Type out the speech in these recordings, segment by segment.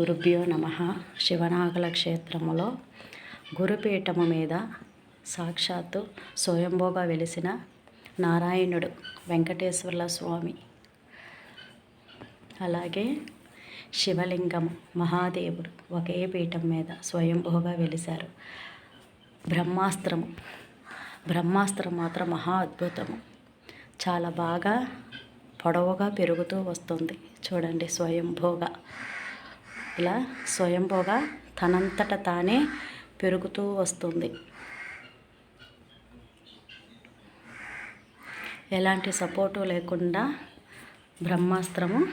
గురుభ్యో నమ శివనాగల క్షేత్రములో గురుపీఠము మీద సాక్షాత్తు స్వయంభోగా వెలిసిన నారాయణుడు వెంకటేశ్వర్ల స్వామి. అలాగే శివలింగం మహాదేవుడు ఒకే పీఠం మీద స్వయంభోగా వెలిశారు. బ్రహ్మాస్త్రము బ్రహ్మాస్త్రం మాత్రం మహా అద్భుతము. చాలా బాగా పొడవుగా పెరుగుతూ వస్తుంది. చూడండి స్వయంభోగా. ఇలా స్వయంభోగా తనంతట తానే పెరుగుతూ వస్తుంది. ఎలాంటి సపోర్టు లేకుండా బ్రహ్మాస్త్రము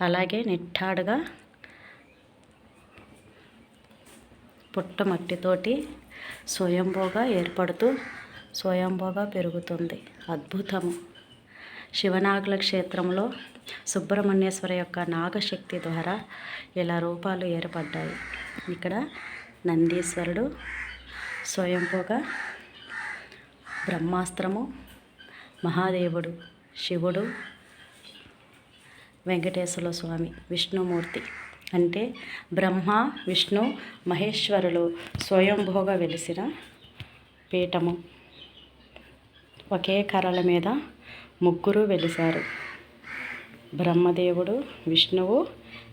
అలాగే నిట్టాడుగా పుట్టమట్టితోటి స్వయంభోగా ఏర్పడుతూ స్వయంభోగా పెరుగుతుంది. అద్భుతము. శివనాగుల క్షేత్రంలో సుబ్రహ్మణ్యేశ్వర యొక్క నాగశక్తి ద్వారా ఇలా రూపాలు ఏర్పడ్డాయి. ఇక్కడ నందీశ్వరుడు స్వయంభోగా బ్రహ్మాస్త్రము మహాదేవుడు శివుడు వెంకటేశ్వర స్వామి విష్ణుమూర్తి అంటే బ్రహ్మ విష్ణు మహేశ్వరులు స్వయంభోగా వెలిసిన పీఠము. ఒకే కర్రల మీద ముగ్గురు వెలిశారు. బ్రహ్మదేవుడు విష్ణువు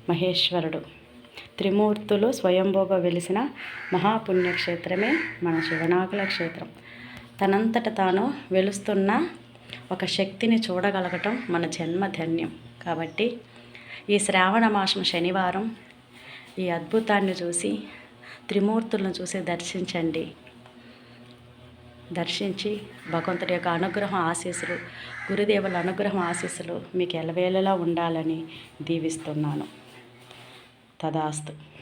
మహేశ్వరుడు. త్రిమూర్తులు స్వయంభోగ వెలిసిన మహాపుణ్యక్షేత్రమే మన శివనాగుల క్షేత్రం. తనంతట తాను వెలుస్తున్న ఒక శక్తిని చూడగలగటం మన జన్మ ధన్యం. కాబట్టి ఈ శ్రావణ మాసం శనివారం ఈ అద్భుతాన్ని చూసి త్రిమూర్తులను చూసి దర్శించండి. దర్శించి భగవంతుడి యొక్క అనుగ్రహం ఆశీస్సులు గురుదేవుల అనుగ్రహం ఆశీస్సులు మీకు ఎలవేళలా ఉండాలని దీవిస్తున్నాను. తదాస్తు.